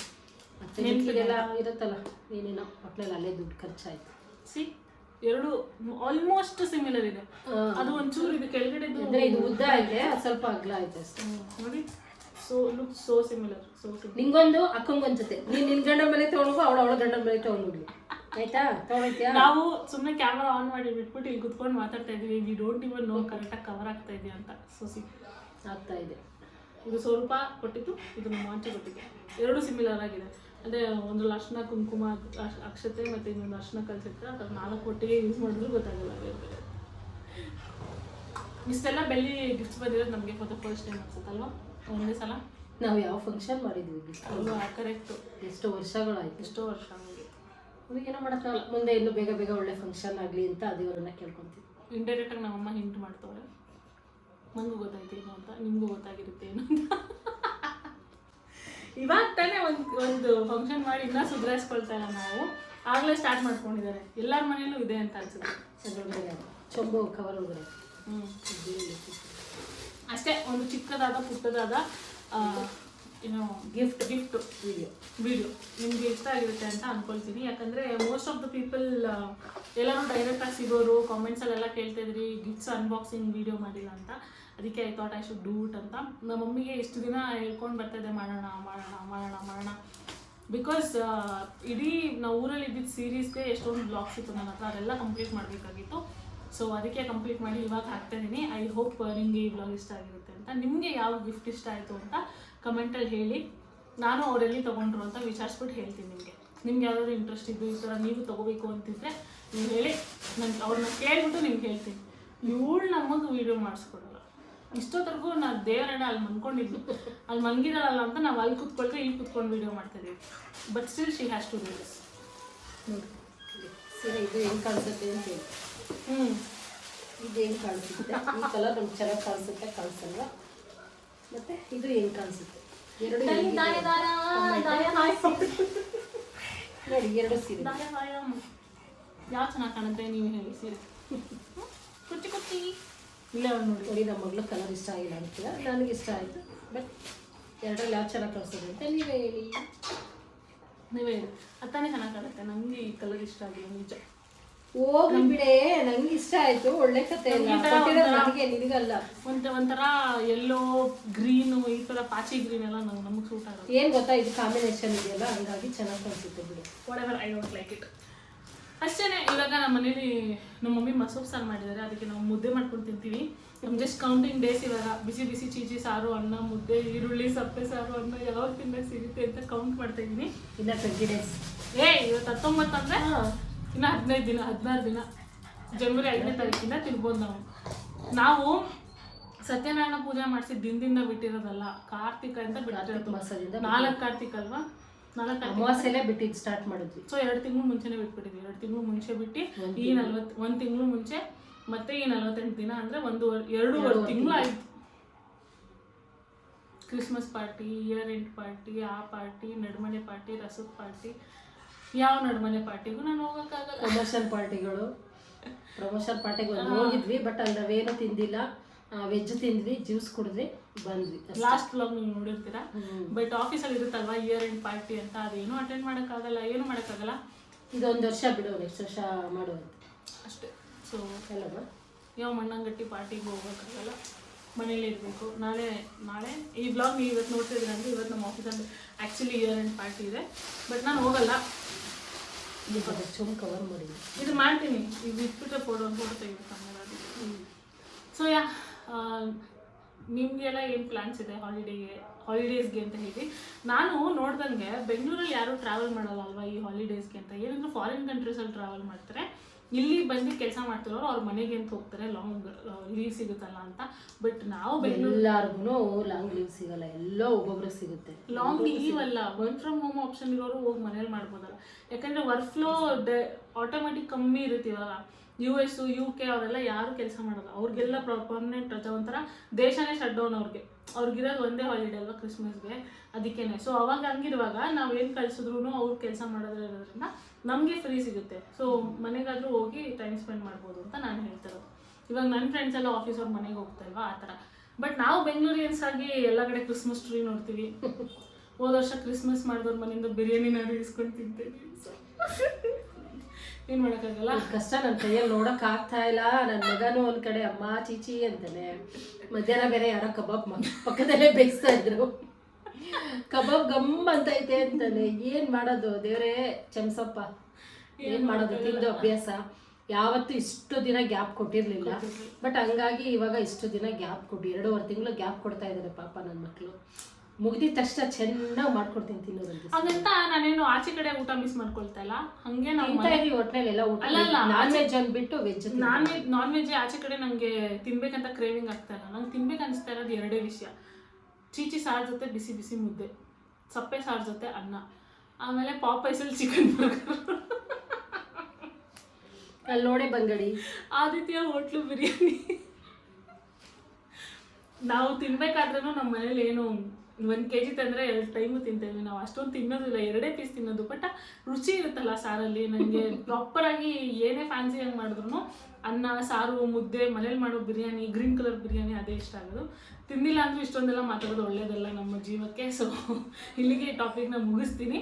ಮತ್ತೆ ನೆನಪಿಗೆಲ್ಲ ಇರುತ್ತಲ್ಲ ಏನೇನೋ ಒಟ್ನಲ್ಲಿ ಅಲ್ಲೇ ದುಡ್ಡು ಖರ್ಚಾಯ್ತು. ಸಿ ಎರಡು ಆಲ್ಮೋಸ್ಟ್ ಸಿಮಿಲರ್ ಇದೆ. ಅದು ಒಂಚೂರು ಇದು ಕೆಳಗಡೆದು ಅಂದ್ರೆ ಇದು ಉದ್ದ ಐತೆ ಅದು ಸ್ವಲ್ಪ ಅಗ್ಲ ಐತೆ ಅಷ್ಟೇ. ನೋಡಿ. So look so similar so similar ನಿಂಗೊಂದು ಅಕ್ಕಂಗೊಂದ್ ಜೊತೆ. ನೀನ್ ನಿನ್ ಗಂಡ ಮೇಲೆ ತಗೊಂಡು ಅವಳ ಅವಳ ಗಂಡ ಮೇಲೆ ತಗೊಂಡ್ಬಿಡ್ಲಿ ಆಯ್ತಾ? ತಗೊಂಡ್ಯಾ ನಾವು ಸುಮ್ಮನೆ ಕ್ಯಾಮ್ರಾ ಆನ್ ಮಾಡಿ ಬಿಟ್ಬಿಟ್ಟು ಇಲ್ಲಿ ಕುತ್ಕೊಂಡು ಮಾತಾಡ್ತಾ ಇದೀವಿ ವಿ ಡೋಂಟ್ ಇವನ್ ನೋ ಕರೆಕ್ಟಾಗಿ ಕವರ್ ಆಗ್ತಾ ಇದೆಯಾ ಅಂತ. ಸೊ ಸಿ ಆಗ್ತಾ ಇದೆ. ಇದು ಸ್ವಲ್ಪ ಕೊಟ್ಟಿದ್ದು ಇದು ನಮ್ಮ ಆಂಟಿ ಕೊಟ್ಟಿದ್ದು. ಎರಡು ಸಿಮಿಲರ್ ಆಗಿದೆ. ಅಂದರೆ ಒಂದು ಅರ್ಶಿನ ಕುಂಕುಮ ಅಕ್ಷ- ಅಕ್ಷತೆ ಮತ್ತು ಇನ್ನೊಂದು ಅರ್ಶಿನ ಕಲಿಸಿರ್ತಾರೆ ಅದ್ರ ನಾಲ್ಕು ಒಟ್ಟಿಗೆ ಯೂಸ್ ಮಾಡಿದ್ರು ಗೊತ್ತಾಗಲ್ಲ. ಇಷ್ಟೆಲ್ಲ ಬೆಳ್ಳಿ ಗಿಫ್ಟ್ಸ್ ಬಂದಿರೋದು ನಮಗೆ ಫಸ್ಟ್ ಟೈಮ್ ಅನ್ಸುತ್ತಲ್ವಾ? ಒಂದೇ ಸಲ? ನಾವು ಯಾವ ಫಂಕ್ಷನ್ ಮಾಡಿದ್ವಿ ಅಲ್ವಾ ಕರೆಕ್ಟು ಎಷ್ಟು ವರ್ಷಗಳಾಯ್ತು. ಎಷ್ಟೋ ವರ್ಷ ಏನೋ ಮಾಡೋಕ್ಕಾಗಲ್ಲ. ಮುಂದೆ ಇನ್ನು ಬೇಗ ಬೇಗ ಒಳ್ಳೆ ಫಂಕ್ಷನ್ ಆಗಲಿ ಅಂತ ದೇವರನ್ನ ಕೇಳ್ಕೊಂತೀವಿ. ಇಂಡೈರೆಕ್ಟಾಗಿ ನಮ್ಮಮ್ಮ ಹಿಂಟ್ ಮಾಡ್ತವ್ರೆ. ನನಗೂ ಏನು ಅಂತ ನಿಮಗೂ ಗೊತ್ತಾಗಿರುತ್ತೆ ಏನು ಅಂತ. ಇವಾಗ ತಾನೇ ಒಂದು ಒಂದು ಫಂಕ್ಷನ್ ಮಾಡಿ ಇನ್ನೂ ಸುಧಾರಿಸ್ಕೊಳ್ತಾ ಇಲ್ಲ ನಾವು. ಆಗಲೇ ಸ್ಟಾರ್ಟ್ ಮಾಡ್ಕೊಂಡಿದ್ದಾರೆ. ಎಲ್ಲರ ಮನೇಲೂ ಇದೆ ಅಂತ ಅನ್ಸುತ್ತೆ. ಚೊಂಬು ಕವರ್ ಹೋದ್ರೆ. ಹ್ಞೂ ಅಷ್ಟೇ, ಒಂದು ಚಿಕ್ಕದಾದ, ಪುಟ್ಟದಾದ ಏನೋ ಗಿಫ್ಟ್ ಗಿಫ್ಟ್ ವಿಡಿಯೋ ವಿಡಿಯೋ ನಿಮಗೆ ಇಷ್ಟ ಆಗಿರುತ್ತೆ ಅಂತ ಅನ್ಕೊಳ್ತೀನಿ. ಯಾಕಂದರೆ ಮೋಸ್ಟ್ ಆಫ್ ದ ಪೀಪಲ್ ಎಲ್ಲರೂ ಡೈರೆಕ್ಟಾಗಿ ಸಿಗೋರು ಕಾಮೆಂಟ್ಸಲ್ಲೆಲ್ಲ ಕೇಳ್ತಾ ಇದ್ರಿ ಗಿಫ್ಟ್ಸ್ ಅನ್ಬಾಕ್ಸಿಂಗ್ ವಿಡಿಯೋ ಮಾಡಿಲ್ಲ ಅಂತ. ಅದಕ್ಕೆ I thought I should do it ಅಂತ. ನಮ್ಮ ಮಮ್ಮಿಗೆ ಎಷ್ಟು ದಿನ ಹೇಳ್ಕೊಂಡು ಬರ್ತಾಯಿದ್ದೆ ಮಾಡೋಣ ಮಾಡೋಣ ಮಾಡೋಣ ಮಾಡೋಣ. ಬಿಕಾಸ್ ಇಡೀ, ನಾವು ಊರಲ್ಲಿ ಇದ್ದಿದ್ದು ಸೀರೀಸ್ಗೆ ಎಷ್ಟೊಂದು ಬ್ಲಾಗ್ಸ್ ಇತ್ತು ನನ್ನ ಹತ್ರ, ಅದೆಲ್ಲ ಕಂಪ್ಲೀಟ್ ಮಾಡಬೇಕಾಗಿತ್ತು. ಸೊ ಅದಕ್ಕೆ ಕಂಪ್ಲೀಟ್ ಮಾಡಿ ಇವಾಗ ಹಾಕ್ತಾ ಇದ್ದೀನಿ ಐ ಹೋಪ್ ನಿಮಗೆ ಈ ಬ್ಲಾಗ್ ಇಷ್ಟ ಆಗಿರುತ್ತೆ ಅಂತ. ನಿಮಗೆ ಯಾವ ಗಿಫ್ಟ್ ಇಷ್ಟ ಆಯಿತು ಅಂತ ಕಮೆಂಟಲ್ಲಿ ಹೇಳಿ. ನಾನು ಅವರೆಲ್ಲಿ ತೊಗೊಂಡ್ರು ಅಂತ ವಿಚಾರಿಸ್ಬಿಟ್ಟು ಹೇಳ್ತೀನಿ ನಿಮಗೆ. ನಿಮ್ಗೆ ಯಾವ್ದಾದ್ರು ಇಂಟ್ರೆಸ್ಟ್ ಇದ್ದು ಈ ಥರ ನೀವು ತೊಗೋಬೇಕು ಅಂತಿದ್ರೆ ನೀವು ಹೇಳಿ. ನಾನು ಅವ್ರನ್ನ ಕೇಳಿಬಿಟ್ಟು ನಿಮ್ಗೆ ಹೇಳ್ತೀನಿ. ಇವಳು ನಮಗೆ ವೀಡಿಯೋ ಮಾಡಿಸ್ಕೊಡಲ್ಲ. ಇಷ್ಟೊತ್ತರೆಗೂ ನಾನು ದೇವರನ್ನ ಅಲ್ಲಿ ಮಲ್ಕೊಂಡಿದ್ದು ಅಲ್ಲಿ ಮನ್ಗಿರಲ್ಲ ಅಂತ ನಾವು ಅಲ್ಲಿ ಕೂತ್ಕೊಳ್ತೀವಿ, ಇಲ್ಲಿ ಕುತ್ಕೊಂಡು ವೀಡಿಯೋ ಮಾಡ್ತಿದ್ದೀವಿ but still she has to do this ಸೀರೆ, ಇದು ಹೆಂಗೆ ಕಾಣಿಸುತ್ತೆ ಅಂತ ಹೇಳಿ. ಹ್ಞೂ ಇದು ಹೆಂಗೆ ಕಾಣಿಸುತ್ತೆ? ಈ ಕಲರ್ ನಮ್ಗೆ ಚೆನ್ನಾಗಿ ಕಾಣಿಸುತ್ತೆ ಕಾಣಿಸಲ್ವ? ಮತ್ತೆ ಇದು ಹೆಂಗೆ ಕಾಣಿಸುತ್ತೆ? ಎರಡು ನೋಡಿ ಎರಡು ಸೀರೆ. ಯಾವ ಚೆನ್ನಾಗಿ ಕಾಣುತ್ತೆ ನೀವು ಹೇಳಿ ಸೀರೆ? ಕುಚ್ಚಿ ಕುಚ್ಚಿ. ಇಲ್ಲ ನೋಡಿ ನೋಡಿ ನಮ್ಮ ಮಗಳು ಕಲರ್ ಇಷ್ಟ ಆಗಿಲ್ಲ ಅಂತೀರ? ನನಗೆ ಇಷ್ಟ ಆಯಿತು. ಬಟ್ ಎರಡರಲ್ಲಿ ಯಾವ ಚೆನ್ನಾಗಿ ಕಾಣಿಸ್ತದೆ ಅಂತ ನೀವೇ ಹೇಳಿ. ನೀವೇ ಹೇಳಿ. ಅತ್ತಾನೆ ಚೆನ್ನಾಗಿ ಕಾಣುತ್ತೆ. ನನಗೆ ಈ ಕಲರ್ ಇಷ್ಟ ಆಗಿಲ್ಲ ನಿಜ. ಹೋಗ್ಲಿ ಬಿಡೆ ನಂಗೆ ಇಷ್ಟ ಆಯ್ತು ಒಳ್ಳೆ ಕತೆ ಎಲ್ಲ ನಮ್ಗೆ ಈ ಥರ ಕೊಟ್ಟಿರೋದು ಒಂಥರ- ನನಗೆ ನಿನಗಲ್ಲ. ಒಂಥ ಒಂಥರ ಎಲ್ಲೋ ಗ್ರೀನು ಈ ತರ ಪಾಚಿ ಗ್ರೀನ್ ಎಲ್ಲ ನಮ್ಗೆ ನಮಗೆ ಸೂಟ್ ಆಗುತ್ತೆ ಏನ್ ಗೊತ್ತಾ ಇದು ಕಾಂಬಿನೇಷನ್ ಇದೆಯಲ್ಲ ಹಂಗಾಗಿ ಚೆನ್ನಾಗಿ ಕಾಣಿಸುತ್ತೆ ಬಿಡು. Whatever I don't like it ಅಷ್ಟೇ ಇವಾಗ ನಮ್ಮ ಮನೇಲಿ ನಮ್ಮ ಮಮ್ಮಿ ಮಸೂಪ್ ಸಾರು ಮಾಡಿದ್ದಾರೆ. ಅದಕ್ಕೆ ನಾವು ಮುದ್ದೆ ಮಾಡ್ಕೊಂಡು ತಿಂತೀವಿ. ನಮ್ ಜಸ್ಟ್ ಕೌಂಟಿಂಗ್ ಡೇಸ್ ಇವಾಗ. ಬಿಸಿ ಬಿಸಿ ಚೀಚಿ ಸಾರು ಅನ್ನ ಮುದ್ದೆ ಈರುಳ್ಳಿ ಸಪ್ಪೆ ಸಾರು ಅನ್ನ ಯಾವಾಗ ತಿನ್ನಕ್ಕೆ ಸಿಗುತ್ತೆ ಅಂತ ಕೌಂಟ್ ಮಾಡ್ತಾ ಇದ್ದೀನಿ. ಇನ್ನ ಟ್ವೆಂಟಿ ಡೇಸ್ ಏ ಇವತ್ತು ಹತ್ತೊಂಬತ್ತು ಅಂದರೆ? ಇನ್ನು ಹದಿನೈದು ದಿನ ಹದಿನಾರು ದಿನ ಜನವರಿ ಐದನೇ ತಾರೀಕಿಂದ ತಿನ್ಬೋದು ನಾವು. ನಾವು ಸತ್ಯನಾರಾಯಣ ಪೂಜೆ ಮಾಡಿಸಿದ ದಿನದಿಂದ ಬಿಟ್ಟಿರೋದಲ್ಲ ಕಾರ್ತಿಕ ಅಂತ ಬಿಟ್ಟಿರೋದು ಮಾಸದಿಂದ ನಾಲ್ಕು ಕಾರ್ತಿಕ ಅಲ್ವಾ? ನಾಲ್ಕು ಕಾರ್ತಿಕ ಅಮಾವಾಸ್ಯೆಲೆ ಬಿಟ್ಟಿದ್ದು ಸ್ಟಾರ್ಟ್ ಮಾಡಿದ್ವಿ. ಸೊ ಎರಡು ತಿಂಗಳು ಮುಂಚೆನೇ ಬಿಟ್ಬಿಟ್ಟಿದ್ವಿ. ಎರಡು ತಿಂಗಳು ಮುಂಚೆ ಬಿಟ್ಟು ಈ ನಲ್ವತ್ತು ಒಂದು ತಿಂಗಳು ಮುಂಚೆ ಮತ್ತೆ ಈ ನಲ್ವತ್ತೆಂಟು ದಿನ ಅಂದರೆ ಒಂದು ಎರಡೂವರೆ ತಿಂಗಳು ಆಯ್ತು. Christmas party year end party ಆ ಪಾರ್ಟಿ ನಡುಮನೆ ಪಾರ್ಟಿ ರಸದ ಪಾರ್ಟಿ ಯಾವ ನಡುಮನೆ ಪಾರ್ಟಿಗೂ ನಾನು ಹೋಗೋಕ್ಕಾಗಲ್ಲ. ಪ್ರಮೋಷನ್ ಪಾರ್ಟಿಗಳು ಪ್ರಮೋಷನ್ ಪಾರ್ಟಿಗೆ ಒಂದು ಹೋಗಿದ್ವಿ ಬಟ್ ಅಲ್ಲಿ ನಾವೇನು ತಿಂದಿಲ್ಲ ವೆಜ್ ತಿಂದ್ವಿ ಜ್ಯೂಸ್ ಕುಡಿದ್ವಿ ಬಂದ್ವಿ. ಲಾಸ್ಟ್ ವ್ಲಾಗ್ ನೀವು ನೋಡಿರ್ತೀರಾ? ಬಟ್ ಆಫೀಸಲ್ಲಿ ಇರುತ್ತಲ್ವಾ ಇಯರ್ ಎಂಡ್ ಪಾರ್ಟಿ ಅಂತ? ಅದೇನು ಅಟೆಂಡ್ ಮಾಡೋಕ್ಕಾಗಲ್ಲ ಏನು ಮಾಡೋಕ್ಕಾಗಲ್ಲ? ಇದೊಂದು ವರ್ಷ ಬಿಡು ನೆಕ್ಸ್ಟ್ ವರ್ಷ ಮಾಡುವಂತ. ಅಷ್ಟೇ. ಸೊ ಅಲ್ಲಮ್ಮ ಯಾವ ಮಣ್ಣಂಗಟ್ಟಿ ಪಾರ್ಟಿಗೆ ಹೋಗೋಕ್ಕಾಗಲ್ಲ ಮನೇಲಿ ಇರಬೇಕು. ನಾಳೆ ನಾಳೆ? ಈ ಬ್ಲಾಗ್ ನೀವು ಇವತ್ತು ನೋಡ್ತಿದ್ದೀರ ಅಂದರೆ ಇವತ್ತು ನಮ್ಮ ಆಫೀಸಲ್ಲಿ ಆ್ಯಕ್ಚುಲಿ ಇಯರ್ ಎಂಡ್ ಪಾರ್ಟಿ ಇದೆ. ಬಟ್ ನಾನು ಹೋಗಲ್ಲ. ಚುಮ್ ಕವರ್ ಮಾಡಿ. ಇದು ಮಾಡ್ತೀನಿ. ಇದು ಇಟ್ಬಿಟ್ರೆ ಫೋಟೋ ಫೋಟೋ ತೆಗಿಬೇಕು ಸೊ ಯಾ ನಿಮಗೆಲ್ಲ ಏನು ಪ್ಲ್ಯಾನ್ಸ್ ಇದೆ ಹಾಲಿಡೇಗೆ ಹಾಲಿಡೇಸ್ಗೆ ಅಂತ ಹೇಳಿ? ನಾನು ನೋಡ್ದಂಗೆ ಬೆಂಗಳೂರಲ್ಲಿ ಯಾರೂ ಟ್ರಾವೆಲ್ ಮಾಡಲ್ಲ ಅಲ್ವಾ ಈ ಹಾಲಿಡೇಸ್ಗೆ ಅಂತ? ಏನಂದ್ರೆ ಫಾರಿನ್ ಕಂಟ್ರೀಸಲ್ಲಿ ಟ್ರಾವೆಲ್ ಮಾಡ್ತಾರೆ? ಇಲ್ಲಿ ಬಂದು ಕೆಲಸ ಮಾಡ್ತಿರೋರು ಅವ್ರ ಮನೆಗೆ ಅಂತ ಹೋಗ್ತಾರೆ ಲಾಂಗ್ ಲೀವ್ ಸಿಗುತ್ತಲ್ಲ ಅಂತ. ಬಟ್ ನಾವು ಎಲ್ಲಾರ್ಗು ಲಾಂಗ್ ಲೀವ್ ಸಿಗಲ್ಲ ಎಲ್ಲ ಒಬ್ಬೊಬ್ರಿಗೆ ಸಿಗುತ್ತೆ. ಲಾಂಗ್ ಲೀವ್ ಅಲ್ಲ ವರ್ಕ್ ಫ್ರಮ್ ಹೋಮ್ ಆಪ್ಷನ್ ಇರೋರು ಹೋಗಿ ಮನೇಲಿ ಮಾಡ್ಬೋದಲ್ಲ. ಯಾಕಂದ್ರೆ ವರ್ಕ್ ಫ್ಲೋ ಆಟೋಮೆಟಿಕ್ ಕಮ್ಮಿ ಇರುತ್ತೆ ಇವಾಗ. ಯು ಎಸ್ ಯು ಕೆ ಅವರೆಲ್ಲ ಯಾರು ಕೆಲಸ ಮಾಡಲ್ಲ. ಅವ್ರಿಗೆಲ್ಲ ಪರ್ಮನೆಂಟ್ ರಜಾ ಒಂಥರ ದೇಶನೇ ಶಟ್ ಡೌನ್ ಅವ್ರಿಗೆ. ಅವ್ರಿಗಿರೋದು ಒಂದೇ ಹಾಲಿಡೇ ಅಲ್ವಾ ಕ್ರಿಸ್ಮಸ್ಗೆ ಅದಕ್ಕೇನೆ. ಸೊ ಅವಾಗ ಹಂಗಿರುವಾಗ ನಾವು ಏನು ಕಳಿಸಿದ್ರು ಅವ್ರು ಕೆಲಸ ಮಾಡೋದ್ರಿಂದ ನಮಗೆ ಫ್ರೀ ಸಿಗುತ್ತೆ. ಸೊ ಮನೆಗಾದರೂ ಹೋಗಿ ಟೈಮ್ ಸ್ಪೆಂಡ್ ಮಾಡ್ಬೋದು ಅಂತ ನಾನು ಹೇಳ್ತಿರೋದು ಇವಾಗ ನನ್ನ ಫ್ರೆಂಡ್ಸ್ ಎಲ್ಲ ಆಫೀಸ್ ಅವ್ರ ಮನೆಗೆ ಹೋಗ್ತಾಯಿಲ್ವಾ ಆ ಥರ. ಬಟ್ ನಾವು ಬೆಂಗಳೂರಿಯನ್ಸ್ ಆಗಿ ಎಲ್ಲ ಕಡೆ ಕ್ರಿಸ್ಮಸ್ ಟ್ರೀ ನೋಡ್ತೀವಿ. ಹೋದ ವರ್ಷ ಕ್ರಿಸ್ಮಸ್ ಮಾಡಿದವ್ರ ಮನೆಯಿಂದ ಬಿರಿಯಾನಿನ ನಾನು ಇಸ್ಕೊಂಡು ತಿಂತೇನೆ ಏನು ಮಾಡೋಕ್ಕಾಗಲ್ಲ? ಕಷ್ಟ ನನ್ನ ಕೈಯಲ್ಲಿ ನೋಡಕ್ ಆಗ್ತಾ ಇಲ್ಲ. ನನ್ನ ಮಗನೂ ಒಂದ್ ಕಡೆ ಅಮ್ಮ ಚೀಚಿ ಅಂತಾನೆ. ಮಧ್ಯಾಹ್ನ ಬೇರೆ ಯಾರೋ ಕಬಾಬ್ ಮ- ಪಕ್ಕದಲ್ಲೇ ಬೇಯಿಸ್ತಾ ಇದ್ರು. ಕಬಾಬ್ ಗಮ್ ಅಂತೈತೆ ಅಂತಾನೆ. ಏನ್ ಮಾಡೋದು ದೇವ್ರೇ? ಚಮಸಪ್ಪ ಏನ್ ಮಾಡೋದು? ತಿಂದು ಅಭ್ಯಾಸ. ಯಾವತ್ತೂ ಇಷ್ಟು ದಿನ ಗ್ಯಾಪ್ ಕೊಟ್ಟಿರ್ಲಿಲ್ಲ. ಬಟ್ ಹಂಗಾಗಿ ಇವಾಗ ಇಷ್ಟು ದಿನ ಗ್ಯಾಪ್ ಕೊಟ್ಟು ಎರಡೂವರೆ ತಿಂಗಳು ಗ್ಯಾಪ್ ಕೊಡ್ತಾ ಇದ್ದಾರೆ ಪಾಪ ನನ್ನ ಮಕ್ಕಳು ಮುಗ್ದಿದ ತಕ್ಷಣ ಚೆನ್ನಾಗಿ ಮಾಡ್ಕೊಡ್ತೀನಿ ತಿನ್ನೋದು ಹಂಗಂತ ನಾನೇನು ಆಚೆ ಕಡೆ ಊಟ ಮಿಸ್ ಮಾಡ್ಕೊಳ್ತಾ ಇಲ್ಲ. ಹಂಗೆ ನಾವು ತಿಂತಾ ಇದೀವಿ ಒಟ್ನಲ್ಲಿ ಎಲ್ಲ ಊಟ ಅಲ್ಲ, ಅಲ್ಲ, ನಾನ್ ವೆಜ್ ಅಂದ್ಬಿಟ್ಟು veg non veg non veg ಆಚೆ ಕಡೆ ನನಗೆ ತಿನ್ಬೇಕಂತ ಕ್ರೇವಿಂಗ್ ಆಗ್ತಾ ಇಲ್ಲ. ನಂಗೆ ತಿನ್ಬೇಕು ಅನಿಸ್ತಾ ಇರೋದು ಎರಡೇ ವಿಷಯ. ಚೀಚಿ ಸಾರ್ ಜೊತೆ ಬಿಸಿ ಬಿಸಿ ಮುದ್ದೆ ಸಪ್ಪೆ ಸಾರ್ ಜೊತೆ ಅನ್ನ ಆಮೇಲೆ ಪಾಪ್ ಐಸಲ್ಲಿ ಚಿಕನ್ ಬರ್ಗರ್ ಅಲ್ಲಿ ನೋಡೇ ಬಂಗಡಿ ಆದಿತ್ಯ ಹೋಟ್ಲು ಬಿರಿಯಾನಿ. ನಾವು ತಿನ್ಬೇಕಾದ್ರೂ ನಮ್ಮ ಮನೇಲಿ ಏನು ಒಂದು ಕೆ ಜಿ ತಂದರೆ ಎರಡು ಟೈಮು ತಿಂತೇವೆ ನಾವು. ಅಷ್ಟೊಂದು ತಿನ್ನೋದಿಲ್ಲ, ಎರಡೇ ಪೀಸ್ ತಿನ್ನೋದು. ಬಟ್ ರುಚಿ ಇರುತ್ತಲ್ಲ ಸಾರಲ್ಲಿ ನನಗೆ ಪ್ರಾಪರಾಗಿ ಏನೇ ಫ್ಯಾನ್ಸಿ ಹಂಗೆ ಮಾಡಿದ್ರು ಅನ್ನ, ಸಾರು, ಮುದ್ದೆ, ಮನೇಲಿ ಮಾಡೋ ಬಿರಿಯಾನಿ ಗ್ರೀನ್ ಕಲರ್ ಬಿರಿಯಾನಿ ಅದೇ ಇಷ್ಟ ಆಗೋದು. ತಿನ್ನಿಲ್ಲ ಅಂದರೂ ಇಷ್ಟೊಂದೆಲ್ಲ ಮಾತಾಡೋದು ಒಳ್ಳೇದಲ್ಲ ನಮ್ಮ ಜೀವಕ್ಕೆ. ಸೊ ಇಲ್ಲಿಗೆ ಟಾಪಿಕ್ನ ಮುಗಿಸ್ತೀನಿ.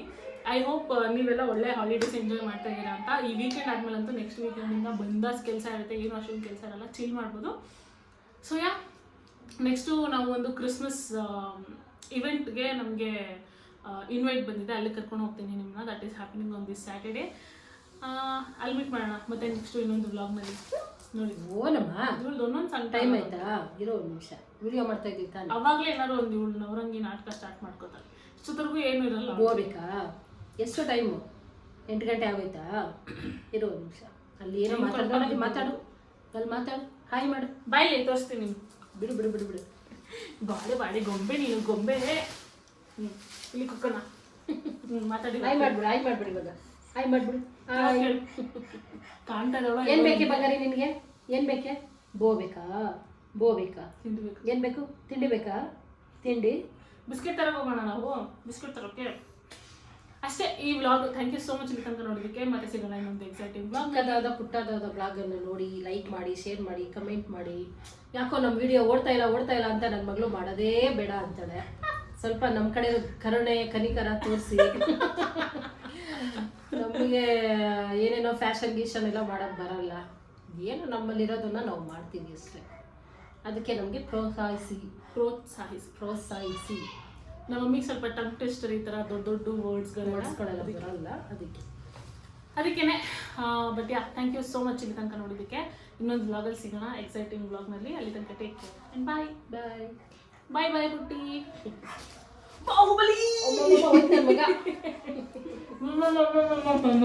ಐ ಹೋಪ್ ನೀವೆಲ್ಲ ಒಳ್ಳೆ ಹಾಲಿಡೇಸ್ ಎಂಜಾಯ್ ಮಾಡ್ತಾ ಇದ್ದೀರಾ ಅಂತ. ಈ ವೀಕೆಂಡ್ ಆದ್ಮೇಲಂತೂ ನೆಕ್ಸ್ಟ್ ವೀಕೆಂಡಿಂದ ಬಂದಾಸ್ ಕೆಲಸ ಇರುತ್ತೆ, ಏನು ಅಷ್ಟೊಂದು ಕೆಲಸ ಇರಲ್ಲ ಚಿಲ್ ಮಾಡ್ಬೋದು. ಸೊ ಯಾ ನೆಕ್ಸ್ಟು ನಾವು ಒಂದು ಕ್ರಿಸ್ಮಸ್ ಇವೆಂಟ್ಗೆ ನಮಗೆ ಇನ್ವೈಟ್ ಬಂದಿದೆ. ಅಲ್ಲಿ ಕರ್ಕೊಂಡು ಹೋಗ್ತೀನಿ ನಿಮ್ಮನ್ನ. That is happening on this Saturday ಅಲ್ಲಿ ಮೀಟ್ ಮಾಡೋಣ. ಮತ್ತೆ ನೆಕ್ಸ್ಟ್ ಇನ್ನೊಂದು ವ್ಲಾಗ್ನಲ್ಲಿ ನೋಡಿ. ಓನಮ್ಮ ಇವ್ರದ್ದು ಒಂದೊಂದು ಸಣ್ಣ ಟೈಮ್ ಆಯ್ತಾ? ಇರೋ ಒಂದು ನಿಮಿಷ. ವಿಡಿಯೋ ಮಾಡ್ತಾ ಇದ್ದೀವಿ ತಾನೆ. ಅವಾಗಲೇ ಏನಾದ್ರು ಒಂದು ಇವಳು ನವರಂಗಿ ನಾಟಕ ಸ್ಟಾರ್ಟ್ ಮಾಡ್ಕೋತಾರೆ. ಇಷ್ಟೊತ್ತರೆಗೂ ಏನು ಇರಲ್ಲ ಹೋಗ್ಬೇಕಾ? ಎಷ್ಟು ಟೈಮು ಎಂಟು ಗಂಟೆ ಆಗೋಯ್ತಾ? ಇರೋ ಒಂದು ನಿಮಿಷ. ಅಲ್ಲಿ ಏನೋ ಮಾತಾಡ್ತಾನೆ ಮಾತಾಡು. ಅಲ್ಲಿ ಮಾತಾಡು. ಹಾಯ್ ಮಾಡು. ಬಾಯ್ಲಿ ತೋರಿಸ್ತೀನಿ ಬಿಡು ಬಿಡು ಬಿಡು ಬಿಡು. ಬಾಳೆ ಬಾಳೆ ಗೊಂಬೆ ನೀನು ಗೊಂಬೆ. ಹ್ಞೂ ಇಲ್ಲಿ ಕುಕ್ಕನ ಹ್ಞೂ ಮಾತಾಡಿ. ಹಾಯ್ ಮಾಡ್ಬಿಡು ಹಾಯ್ ಮಾಡ್ಬಿಡು ಇವಾಗ. ಹಾಯ್ ಮಾಡ್ಬಿಡು. ಹಾಯ್. ಕಾಣ್ತಾ ಇದ್ದಾವಳ ಏನ್ ಬೇಕೆ ಬಂಗಾರಿ ನಿನಗೆ? ಏನು ಬೇಕೆ? ಬೋ ಬೇಕಾ? ಬೋ ಬೇಕಾ? ತಿಂದ್ಬೇಕು ಏನ್ ಬೇಕು? ತಿಂಡಿ ಬೇಕಾ? ತಿಂಡಿ? ಬಿಸ್ಕೆಟ್ ತರ ಹೋಗೋಣ ನಾವು. ಬಿಸ್ಕೆಟ್ ತರೋಕೆ. ಅಷ್ಟೇ ಈ vlog thank you so much ಇಲ್ಲಿ ತನಕ ನೋಡೋದಕ್ಕೆ ಮತ್ತೆ ಸಿಗೋಣ ಇನ್ನೊಂದು ಎಕ್ಸೈಟಿಂಗ್ ವ್ಲಾಗ್ ಚಿಕ್ಕದಾದ ಪುಟ್ಟದಾದ ಬ್ಲಾಗನ್ನು ನೋಡಿ ಲೈಕ್ ಮಾಡಿ ಶೇರ್ ಮಾಡಿ ಕಮೆಂಟ್ ಮಾಡಿ. ಯಾಕೋ ನಮ್ಮ ವಿಡಿಯೋ ಓಡ್ತಾ ಇಲ್ಲ ಓಡ್ತಾ ಇಲ್ಲ ಅಂತ ನನ್ನ ಮಗಳು ಮಾಡೋದೇ ಬೇಡ ಅಂತಾಳೆ. ಸ್ವಲ್ಪ ನಮ್ಮ ಕಡೆ ಕರುಣೆ ಕನಿಕರ ತೋರಿಸಿ. ನಮಗೆ ಏನೇನೋ ಫ್ಯಾಷನ್ ಗೀಷನ್ ಎಲ್ಲ ಮಾಡೋಕ್ಕೆ ಬರಲ್ಲ. ಏನು ನಮ್ಮಲ್ಲಿರೋದನ್ನು ನಾವು ಮಾಡ್ತೀವಿ ಅಷ್ಟೇ. ಅದಕ್ಕೆ ನಮಗೆ ಪ್ರೋತ್ಸಾಹಿಸಿ. ಪ್ರೋತ್ಸಾಹಿಸಿ. ಪ್ರೋತ್ಸಾಹಿಸಿ. ನಮ್ಮ ಮಮ್ಮಿಗೆ ಸ್ವಲ್ಪ ಟಂಗ್ ಟೆಸ್ಟರ್ ಈ ಥರ ದೊಡ್ಡ ದೊಡ್ಡ ವರ್ಡ್ಸ್ಗಳು ಮಾಡಿಸ್ಕೊಳ್ಳಲ್ಲ ಬರಲ್ಲ ಅದಕ್ಕೆ. ಅದಕ್ಕೇನೆ but yeah thank you so much ಇಲ್ಲಿ ತನಕ ನೋಡಿದ್ದಕ್ಕೆ. ಇನ್ನೊಂದು ವ್ಲಾಗಲ್ಲಿ ಸಿಗೋಣ ಎಕ್ಸೈಟಿಂಗ್ ವ್ಲಾಗ್ನಲ್ಲಿ ಅಲ್ಲಿ ತನಕ take care and bye bye bye bye ಬುಟ್ಟಿ ಬಾಹುಬಲಿ